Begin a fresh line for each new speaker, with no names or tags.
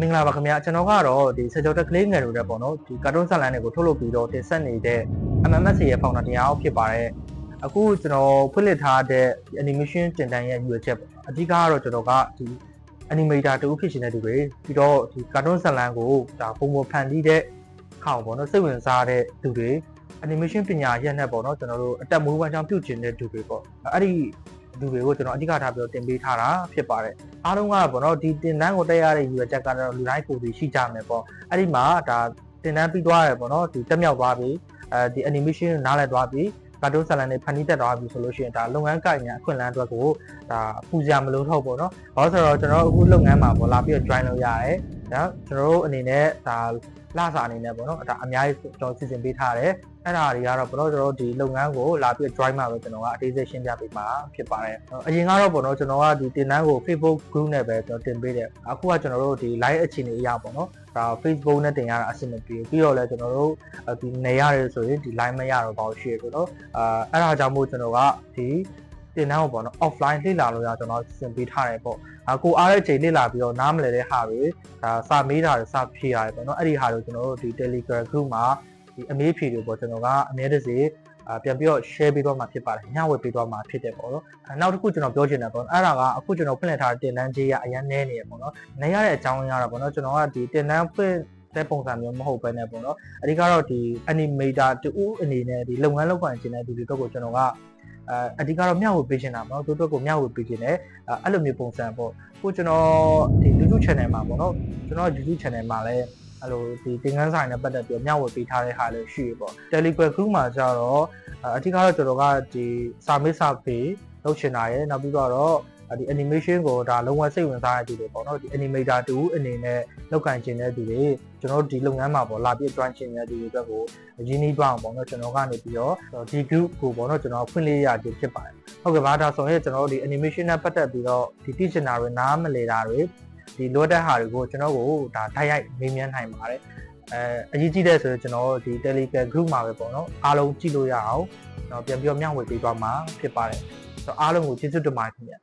မင်္ဂလာပါခင်ဗျာကျွန်တော်ကတော့ဒီစကြောတက်ကလေးငယ်တို့တဲ့ပေါ့နော်ဒီကာတွန်းဇာတ်လမ်းတွေကိုထုတ်လုပ်ပြီးတော့တင်ဆက်နေတဲ့ MMS ရဲ့ founder တရားဖြစ်ပါတယ်အခုကျွန်တော်ဖွင့်လှစ်ထားတဲ့ animation တင်တန်းရဲ့ URL ချက်ပေါ့အဓိကကတော့ကျွန်တော်ကဒီ animator တူဖြစ်ရှင်တဲ့သူတွေပြီးတော့ဒီကာတွန်းဇာတ်လမ်းကိုဒါပုံပေါ်ဖန်တီးတဲ့ခေါင်ပေါ့နော်စိတ်ဝင်စားတဲ့သူတွေ animation ပညာရပ်နဲ့ပေါ့နော်ကျွန်တော်တို့အတက်မွေးဝမ်းကြောင်းပြုကျင်တဲ့သူတွေပေါ့အဲ့ဒီ လူတွေကိုကျွန်တော်အဓိကထားပြီးတော့တင်ပေးထားတာဖြစ်ပါတယ်အားလုံးကပေါ့နော်ဒီတင်တန်းကိုတက်ရတဲ့ယူရချက်ကတော့လူတိုင်းကိုယ်စီရှိကြမယ်ပေါ့အဲ့ဒီမှာဒါတင်တန်းပြီးသွားရပေါ့နော်ဒီတက်မြောက်သွားပြီအဲဒီ animation နားလည်သွားပြီကာတွန်းဆလန်တွေဖန်တီးတက်သွားပြီဆိုလို့ရှိရင်ဒါလုပ်ငန်းကိုင်ညာအခွင့်အလမ်းအတွက်ကိုဒါပူစရာမလိုတော့ပေါ့နော်ဘာလို့ဆိုတော့ကျွန်တော်တို့အခုလုပ်ငန်းမှာပေါ့လာပြီးတော့ join လုပ်ရတယ်ဒါကျွန်တော်တို့အနေနဲ့ဒါလစာအနေနဲ့ပေါ့နော်ဒါအများကြီးကျွန်တော်စီစဉ်ပေးထားတယ် အဲ့ဒါတွေကတော့ပေါ့နော်ကျွန်တော်တို့ဒီလုပ်ငန်းကိုလာပြီး join မှာပဲကျွန်တော်ကအသေးစိတ်ရှင်းပြပေးမှာဖြစ်ပါတယ်အရင်ကတော့ပေါ့နော်ကျွန်တော်ကဒီတင်တန်းကို Facebook group နဲ့ပဲကျွန်တော်တင်ပေးတယ်အခုကကျွန်တော်တို့ဒီ live အခြေအနေအရပေါ့နော်ဒါ Facebook နဲ့တင်ရတာအဆင်မပြေဘူးပြီးတော့လည်းကျွန်တော်တို့ဒီနေရတယ်ဆိုရင်ဒီ live မရတော့ပါဘူးရှိရပေါ့နော်အာအဲ့ဒါကြောင့်မို့ကျွန်တော်ကဒီတင်တန်းကိုပေါ့နော် offline လေ့လာလို့ရကျွန်တော်စီစဉ်ပေးထားတယ်ပေါ့အကိုအားတဲ့ချိန်လေ့လာပြီးတော့နားမလည်တဲ့ဟာတွေဒါစာမေးတာတွေစာဖြေရတယ်ပေါ့နော်အဲ့ဒီဟာတွေကျွန်တော်တို့ဒီ Telegram group မှာ ဒီအမေးဖြေတွေပေါ့ကျွန်တော်ကအမြဲတစေအာပြန်ပြီးတော့ share ပေးတော့မှာဖြစ်ပါတယ်ညဝေပေးတော့မှာဖြစ်တယ်ပေါ့နော်အဲနောက်တစ်ခုကျွန်တော်ပြောချင်တယ်ပေါ့နော်အဲ့ဒါကအခုကျွန်တော်ဖွင့်လှစ်ထားတဲ့တင်တန်းကြီးကအရင်နဲနေရပေါ့နော်နေရတဲ့အကြောင်းရင်းကတော့ပေါ့နော်ကျွန်တော်ကဒီတင်တန်းဖွင့်တဲ့ပုံစံမျိုးမဟုတ်ဘဲနဲ့ပေါ့နော်အဓိကတော့ဒီ animator တူအနေနဲ့ဒီလုပ်ငန်းလုပ်ကိုင်ခြင်းတဲ့သူတွေတော့ကိုကျွန်တော်ကအဲအဓိကတော့မျှဝေပေးချင်တာပေါ့နော်သူတို့ကိုမျှဝေပေးချင်တယ်အဲ့လိုမျိုးပုံစံပေါ့ခုကျွန်တော်ဒီ YouTube channel မှာပေါ့နော်ကျွန်တော် YouTube channel မှာလည်း အဲ့လိုဒီသင်ခန်းစာနဲ့ပတ်သက်ပြီးမျှဝေပေးထားတဲ့ဟာလည်းရှိရပေါ့ Telegram group မှာကျတော့အဓိကတော့ကျွန်တော်ကဒီစာမေးစာပေလုပ်ချင်တာရယ်နောက်ပြီးတော့ဒီ animation ကိုဒါလုံးဝစိတ်ဝင်စားတဲ့သူတွေပေါ့နော်ဒီ animator တူအနေနဲ့လောက်ကင်ခြင်းတဲ့သူတွေကျွန်တော်တို့ဒီလုပ်ငန်းမှာပေါ့လာပြီး join ခြင်းတဲ့သူတွေအတွက်ကိုရင်းနှီးသွားအောင်ပေါ့နော်ကျွန်တော်ကနေပြီးတော့ဒီ group ကိုပေါ့နော်ကျွန်တော်ဖွင့်လေးရခြင်းဖြစ်ပါတယ်ဟုတ်ကဲ့ပါဒါဆိုရင်ကျွန်တော်တို့ဒီ animation နဲ့ပတ်သက်ပြီးတော့ဒီ teacher တွေနားမလည်တာတွေ ဒီလိုတဲ့ဟာတွေကိုကျွန်တော်ကိုဒါတိုက်ရိုက်မေးမြန်းနိုင်ပါတယ်အဲအရေးကြီးတဲ့ဆိုရင်ကျွန်တော်ဒီ Telegram group မှာပဲပေါ့နော်အားလုံးကြည့်လို့ရအောင်ကျွန်တော်ပြန်ပြီးတော့မျှဝေပေးသွားမှာဖြစ်ပါတယ်ဆိုတော့အားလုံးကိုကျေးဇူးတင်ပါတယ်ခင်ဗျ